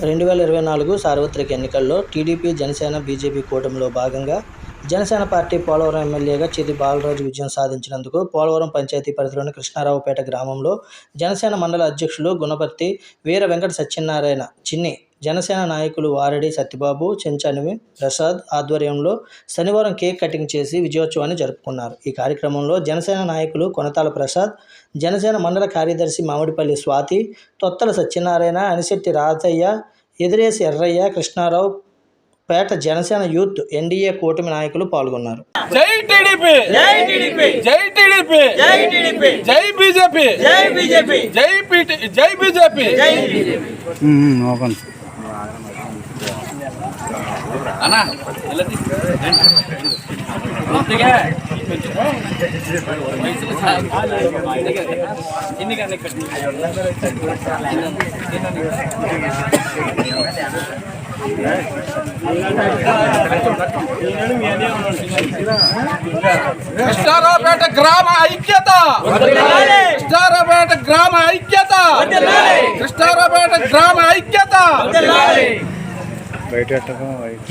రెండు వేల ఇరవై నాలుగు సార్వత్రిక ఎన్నికల్లో టీడీపీ జనసేన బీజేపీ కూటమిలో భాగంగా జనసేన పార్టీ పోలవరం ఎమ్మెల్యేగా చిరి బాలరాజు విజయం సాధించినందుకు పోలవరం పంచాయతీ పరిధిలోని కృష్ణారావుపేట గ్రామంలో జనసేన మండల అధ్యక్షులు గుణపర్తి వీర వెంకట సత్యనారాయణ చిన్ని జనసేన నాయకులు వారడి సత్యబాబు చెంచనివి ప్రసాద్ ఆధ్వర్యంలో శనివారం కేక్ కటింగ్ చేసి విజయోత్సవాన్ని జరుపుకున్నారు. ఈ కార్యక్రమంలో జనసేన నాయకులు కొనతాల ప్రసాద్ జనసేన మండల కార్యదర్శి మామిడిపల్లి స్వాతి తొత్తల సత్యనారాయణ అనిశెట్టి రాజయ్య ఎదిరేసి ఎర్రయ్య కృష్ణారావు పేట జనసేన యూత్ ఎన్డీఏ కూటమి నాయకులు పాల్గొన్నారు. జై టీడీపీ! జై టీడీపీ! జై టీడీపీ! జై టీడీపీ! జై బీజేపీ! జై బీజేపీ! జై పీటీ జై బీజేపీ! జై బీజేపీ! ఓపెన్. అన్నా కృష్ణారావుపేట గ్రామ ఐక్యత! కృష్ణారావుపేట గ్రామ ఐక్యత! కృష్ణారావుపేట గ్రామ ఐక్యత! బయట వైట్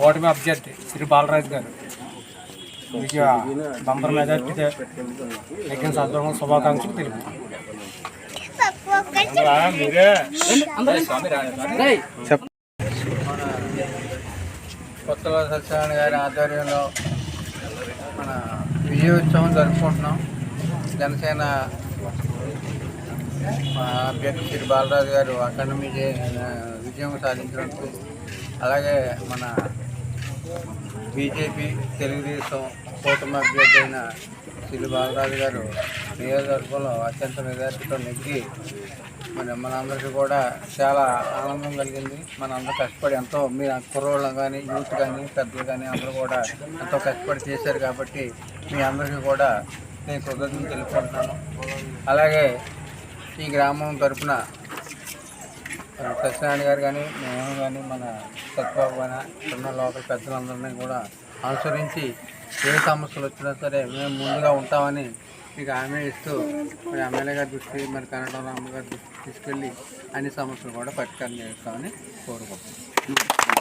ఓటమి అభ్యర్థి శ్రీ బాలరాజు గారు విజయ బంపర్ మెజార్టీతో ఎక్కిన సందర్భంగా శుభాకాంక్షలు తెలుపు కొత్తలో సత్యనారాయణ గారి ఆధ్వర్యంలో మన విజయోత్సవం జరుపుకుంటున్నాం జనసేన మా అభ్యర్థి శ్రీ బాలరాజు గారు అఖండ విజయ విజయం సాధించినట్టు అలాగే మన బీజేపీ తెలుగుదేశం కూటమి అభ్యర్థి అయిన శ్రీ బాలరాజు గారు నియోజకవర్గంలో అత్యంత మెజార్టీతో నెగ్గి మరి మనందరికీ కూడా చాలా ఆనందం కలిగింది. మన అందరూ కష్టపడి ఎంతో మీ కుర్రోళ్ళం కానీ యూత్ కానీ పెద్దలు కానీ అందరూ కూడా ఎంతో కష్టపడి చేశారు కాబట్టి మీ అందరికీ కూడా నేను కృతజ్ఞతలు తెలుపుకుంటున్నాను. అలాగే ఈ గ్రామం తరఫున సత్యనారాయణ గారు కానీ మేము కానీ మన సత్బాబు కానీ ఉన్న లోకల్ పెద్దలందరినీ కూడా అనుసరించి ఏ సమస్యలు వచ్చినా సరే మేము ముందుగా ఉంటామని మీకు హామీ ఇస్తూ మరి ఎమ్మెల్యే గారి దృష్టి మరి కన్నడ రామ్మ గారి దృష్టికి తీసుకెళ్ళి అన్ని సమస్యలు కూడా పరిష్కారం చేస్తామని కోరుకుంటున్నాం.